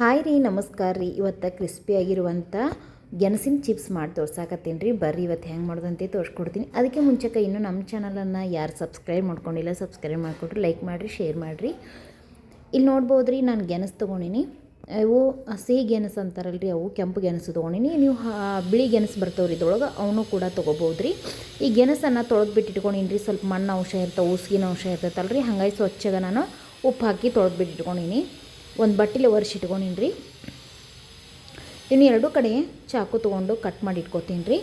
Hi ರೀ, ನಮಸ್ಕಾರ ರೀ. ಇವತ್ತು ಕ್ರಿಸ್ಪಿಯಾಗಿರುವಂಥ ಗೆಣಸಿನ ಚಿಪ್ಸ್ ಮಾಡಿ ತೋರ್ಸಾಕತ್ತೀನಿ ರೀ. ಬರ್ರಿ, ಇವತ್ತು ಹೆಂಗೆ ಮಾಡೋದಂತೆ ತೋರಿಸ್ಕೊಡ್ತೀನಿ. ಅದಕ್ಕೆ ಮುಂಚೆಕ ಇನ್ನೂ ನಮ್ಮ ಚಾನಲನ್ನು ಯಾರು ಸಬ್ಸ್ಕ್ರೈಬ್ ಮಾಡ್ಕೊಂಡಿಲ್ಲ ಸಬ್ಸ್ಕ್ರೈಬ್ ಮಾಡಿಕೊಟ್ರಿ ಲೈಕ್ ಮಾಡಿರಿ ಶೇರ್ ಮಾಡಿರಿ. ಇಲ್ಲಿ ನೋಡ್ಬೋದು ರೀ, ನಾನು ಗೆಣಸು ತೊಗೊಂಡಿನಿ. ಅವು ಸಿಹಿ ಗೆಣಸು ಅಂತಾರಲ್ಲ ರೀ ಅವು ಕೆಂಪು ಗೆಣಸು ತೊಗೊಂಡಿನಿ. ನೀವು ಬಿಳಿ ಗೆಣಸು ಬರ್ತಾವ್ರಿ ಇದ್ರೊಳಗೆ, ಅವನು ಕೂಡ ತೊಗೋಬೋದು ರೀ. ಈ ಗೆಣಸನ್ನು ತೊಳೆದು ಬಿಟ್ಟಿಟ್ಕೊಂಡಿನಿ ರೀ. ಸ್ವಲ್ಪ ಮಣ್ಣು ಅಂಶ ಇರ್ತಾವೆ ಉಸ್ಗಿನ ಅಂಶ ಇರ್ತೈತಲ್ಲ ರೀ ಹಂಗಾಗಿ ಸ್ವಚ್ಛಗೆ ನಾನು ಉಪ್ಪು ಹಾಕಿ ತೊಳೆದು ಬಿಟ್ಟು ಇಟ್ಕೊಂಡಿನಿ. ಒಂದು ಬಟ್ಟಿಲೆ ಇಟ್ಕೊಂಡಿನಿ ರೀ. ಇನ್ನು ಎರಡೂ ಕಡೆ ಚಾಕು ತೊಗೊಂಡು ಕಟ್ ಮಾಡಿ ಇಟ್ಕೋತೀನಿ ರೀ.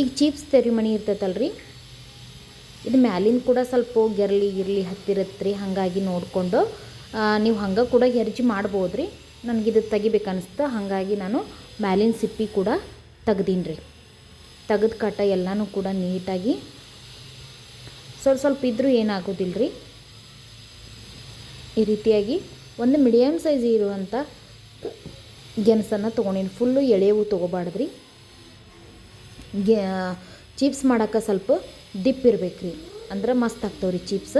ಈಗ ಚೀಪ್ಸ್ ತೆರಿ ಮಣಿ ಇರ್ತೈತಲ್ಲ ರೀ ಇದು ಮ್ಯಾಲಿಂದ ಕೂಡ ಸ್ವಲ್ಪ ಗೆರಲಿ ಗಿರ್ಲಿ ಹತ್ತಿರತ್ತೆ ರೀ. ಹಾಗಾಗಿ ನೋಡಿಕೊಂಡು ನೀವು ಹಂಗೆ ಕೂಡ ಹೆರ್ಜಿ ಮಾಡ್ಬೋದು ರೀ. ನನಗಿದು ತೆಗಿಬೇಕು ಅನಿಸ್ತು, ಹಾಗಾಗಿ ನಾನು ಮ್ಯಾಲಿನ ಸಿಪ್ಪಿ ಕೂಡ ತೆಗ್ದೀನಿ ರೀ. ತೆಗೆದು ಕಟ್ಟ ಎಲ್ಲನೂ ಕೂಡ ನೀಟಾಗಿ, ಸ್ವಲ್ಪ ಸ್ವಲ್ಪ ಇದ್ದರೂ ಏನಾಗೋದಿಲ್ಲ ರೀ ರೀತಿಯಾಗಿ ಒಂದು ಮೀಡಿಯಮ್ ಸೈಜ್ ಇರುವಂಥ ಗೆಣಸನ್ನು ತೊಗೊಂಡಿನಿ. ಫುಲ್ಲು ಎಳೆವು ತೊಗೋಬಾರ್ದ್ರಿ. ಗೆ ಚಿಪ್ಸ್ ಮಾಡೋಕ್ಕೆ ಸ್ವಲ್ಪ ದಿಪ್ ಇರ್ಬೇಕು ರೀ ಅಂದ್ರೆ ಮಸ್ತ್ ಆಗ್ತಾವೆ ರೀ ಚಿಪ್ಸ್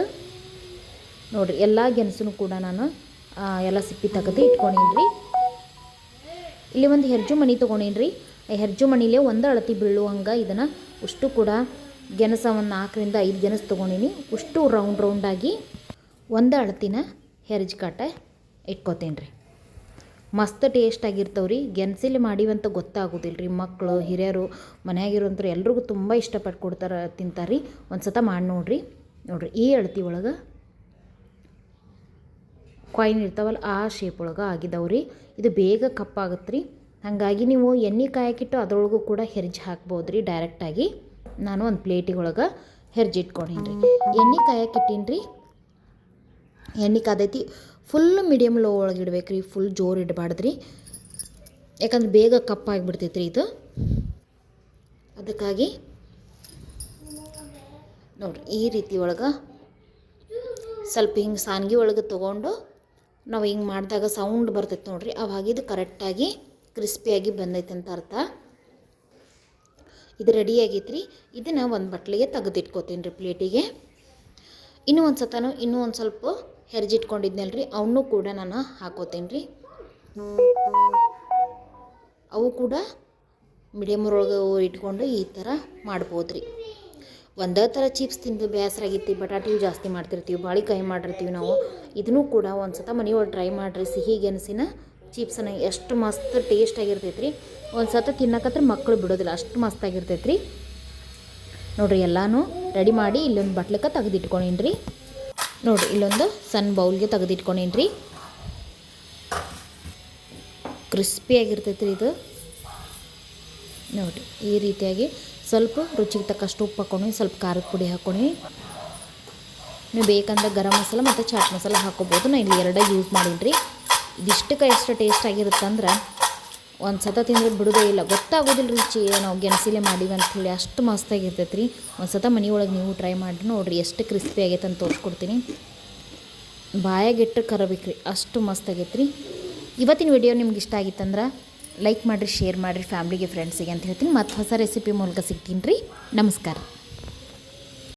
ನೋಡಿರಿ, ಎಲ್ಲ ಗೆಣಸೂ ಕೂಡ ನಾನು ಎಲ್ಲ ಸಿಪ್ಪಿ ತೆಗೆದು ಇಟ್ಕೊಂಡೀನಿ ರೀ ಇಲ್ಲಿ ಒಂದು ಹೆರ್ಜು ಮಣಿ ತೊಗೊಂಡೀನಿ ರೀ ಹೆರ್ಜು ಮಣಿಲೇ ಒಂದು ಅಳತಿ ಬೀಳು ಹಂಗೆ ಇದನ್ನು ಅಷ್ಟು ಕೂಡ ಗೆಣಸ ಒಂದು ನಾಲ್ಕರಿಂದ ಐದು ಗೆಣಸು ತೊಗೊಂಡೀನಿ. ಅಷ್ಟು ರೌಂಡ್ ರೌಂಡಾಗಿ ಒಂದು ಅಳತಿನ ಹೆರ್ಜ್ ಕಾಟ ಇಟ್ಕೋತೀನಿ ರೀ ಮಸ್ತ್ ಟೇಸ್ಟ್ ಆಗಿರ್ತಾವೆ ರೀ ಗೆಣಸಿಲಿ ಮಾಡಿವಂತ ಗೊತ್ತಾಗೋದಿಲ್ಲ ರೀ ಮಕ್ಕಳು ಹಿರಿಯರು ಮನ್ಯಾಗಿರೋಂಥವ್ರು ಎಲ್ರಿಗೂ ತುಂಬ ಇಷ್ಟಪಟ್ಟು ಕೊಡ್ತಾರೆ ತಿಂತಾರೆ ರೀ ಒಂದು ಸತ ಮಾಡಿ ನೋಡ್ರಿ. ನೋಡ್ರಿ, ಈ ಅಳತಿ ಒಳಗೆ ಕಾಯಿನ್ ಇರ್ತಾವಲ್ಲ, ಆ ಶೇಪ್ ಒಳಗೆ ಆಗಿದಾವೆ ರೀ ಇದು ಬೇಗ ಕಪ್ಪಾಗತ್ತೆ ರೀ ಹಾಗಾಗಿ ನೀವು ಎಣ್ಣೆ ಕಾಯಕ್ಕಿಟ್ಟು ಅದರೊಳಗೂ ಕೂಡ ಹೆರ್ಜಿ ಹಾಕ್ಬೋದು ರೀ ಡೈರೆಕ್ಟಾಗಿ ನಾನು ಒಂದು ಪ್ಲೇಟಿಗೆ ಒಳಗೆ ಹೆರ್ಜಿ ಇಟ್ಕೊಂಡೀನಿ ರೀ ಎಣ್ಣೆ ಕಾಯಕ್ಕಿಟ್ಟೀನಿ ರೀ ಎಣ್ಣೆ ಕಾದೈತಿ ಫುಲ್ ಮೀಡಿಯಮ್ ಲೋ ಒಳಗೆ ಇಡ್ಬೇಕು ರೀ ಫುಲ್ ಜೋರು ಇಡಬಾರ್ದು ಯಾಕಂದ್ರೆ ಬೇಗ ಕಪ್ಪಾಗಿಬಿಡ್ತೈತೆ ರೀ ಇದು. ಅದಕ್ಕಾಗಿ ನೋಡ್ರಿ, ಈ ರೀತಿ ಒಳಗೆ ಸ್ವಲ್ಪ ಹಿಂಗೆ ಸಾನ್ಗಿ ಒಳಗೆ ತೊಗೊಂಡು ನಾವು ಹಿಂಗೆ ಮಾಡಿದಾಗ ಸೌಂಡ್ ಬರ್ತೈತೆ ನೋಡ್ರಿ. ಅವಾಗ ಇದು ಕರೆಕ್ಟಾಗಿ ಕ್ರಿಸ್ಪಿಯಾಗಿ ಬಂದೈತೆ ಅಂತ ಅರ್ಥ. ಇದು ರೆಡಿ ಆಗೈತೆ ರೀ. ಇದನ್ನು ಒಂದು ಬಟ್ಲಿಗೆ ತೆಗೆದಿಟ್ಕೋತೀನಿ ರೀ ಪ್ಲೇಟಿಗೆ ಇನ್ನೂ ಒಂದು ಸತನು, ಇನ್ನೂ ಒಂದು ಸ್ವಲ್ಪ ಹೆರ್ಜಿಟ್ಕೊಂಡಿದ್ನಲ್ಲ ರೀ ಅವನ್ನೂ ಕೂಡ ನಾನು ಹಾಕೋತೇನೆ ರೀ ಅವು ಕೂಡ ಮೀಡಿಯಮ್ ಒಳಗೆ ಇಟ್ಕೊಂಡು ಈ ಥರ ಮಾಡ್ಬೋದು ರೀ ಒಂದೇ ಥರ ಚಿಪ್ಸ್ ತಿಂದು ಬೇಸರ ಬೇಸರಾಗಿತ್ತು, ಬಟಾಟಿಯು ಜಾಸ್ತಿ ಮಾಡ್ತಿರ್ತೀವಿ ಬಾಳೆಕಾಯಿ ಮಾಡಿರ್ತೀವಿ ನಾವು. ಇದನ್ನು ಕೂಡ ಒಂದು ಸತ ಮನೆಯೊಳಗೆ ಟ್ರೈ ಮಾಡಿರಿ, ಸಿಹಿ ಗೆಣಸಿನ ಚಿಪ್ಸನ್ನು ಎಷ್ಟು ಮಸ್ತ್ ಟೇಸ್ಟ್ ಆಗಿರ್ತೈತೆ ರೀ ಒಂದು ಸತ ತಿನ್ನಕತ್ರ ಮಕ್ಕಳು ಬಿಡೋದಿಲ್ಲ, ಅಷ್ಟು ಮಸ್ತ್ ಆಗಿರ್ತೈತೆ ರೀ ನೋಡಿರಿ, ಎಲ್ಲನೂ ರೆಡಿ ಮಾಡಿ ಇಲ್ಲೊಂದು ಬಟ್ಲಕ್ಕೆ ತೆಗೆದಿಟ್ಕೊಂಡೀನಿ ರೀ ನೋಡಿರಿ ಇಲ್ಲೊಂದು ಸಣ್ಣ ಬೌಲ್ಗೆ ತೆಗೆದಿಟ್ಕೊಂಡೇನ್ರಿ. ಕ್ರಿಸ್ಪಿ ಕ್ರಿಸ್ಪಿಯಾಗಿರ್ತೈತೆ ರೀ ಇದು. ನೋಡಿ, ಈ ರೀತಿಯಾಗಿ ಸ್ವಲ್ಪ ರುಚಿಗೆ ತಕ್ಕಷ್ಟು ಉಪ್ಪು ಹಾಕೊಂಡ್ವಿ ಸ್ವಲ್ಪ ಖಾರದ ಪುಡಿ ಹಾಕೊಂಡ್ವಿ ನೀವು ಬೇಕಂದ್ರೆ ಗರಂ ಮಸಾಲ ಮತ್ತು ಚಾಟ್ ಮಸಾಲ ಹಾಕೋಬೋದು ನಾನು ಇಲ್ಲಿ ಎರಡೇ ಯೂಸ್ ಮಾಡೀನಿ ರೀ ಇದಿಷ್ಟಕ್ಕೆ ಎಷ್ಟು ಟೇಸ್ಟ್ ಆಗಿರುತ್ತೆ ಅಂದ್ರೆ ಒಂದು ಸತ ತಿಂದ್ರೆ ಬಿಡೋದೇ ಇಲ್ಲ. ಗೊತ್ತಾಗೋದಿಲ್ಲ ರುಚಿ ನಾವು ಗೆಣಸಿಲೆ ಮಾಡೀವಿ ಅಂಥೇಳಿ ಅಷ್ಟು ಮಸ್ತಾಗಿರ್ತೈತೆ ರೀ ಒಂದು ಸತ ಮನೆಯೊಳಗೆ ನೀವು ಟ್ರೈ ಮಾಡಿ ನೋಡಿರಿ, ಎಷ್ಟು ಕ್ರಿಸ್ಪಿ ಆಗೈತೆ ಅಂತ ತೋರಿಸ್ಕೊಡ್ತೀನಿ. ಬಾಯಾಗಿಟ್ಟು ಕರಬೇಕು ರೀ ಅಷ್ಟು ಮಸ್ತಾಗೈತ್ರಿ. ಇವತ್ತಿನ ವಿಡಿಯೋ ನಿಮ್ಗೆ ಇಷ್ಟ ಆಗಿತ್ತಂದ್ರೆ ಲೈಕ್ ಮಾಡಿರಿ ಶೇರ್ ಮಾಡಿರಿ ಫ್ಯಾಮ್ಲಿಗೆ ಫ್ರೆಂಡ್ಸಿಗೆ ಅಂತ ಹೇಳ್ತೀನಿ. ಮತ್ತು ಹೊಸ ರೆಸಿಪಿ ಮೂಲಕ ಸಿಗ್ತೀನಿ ರೀ. ನಮಸ್ಕಾರ.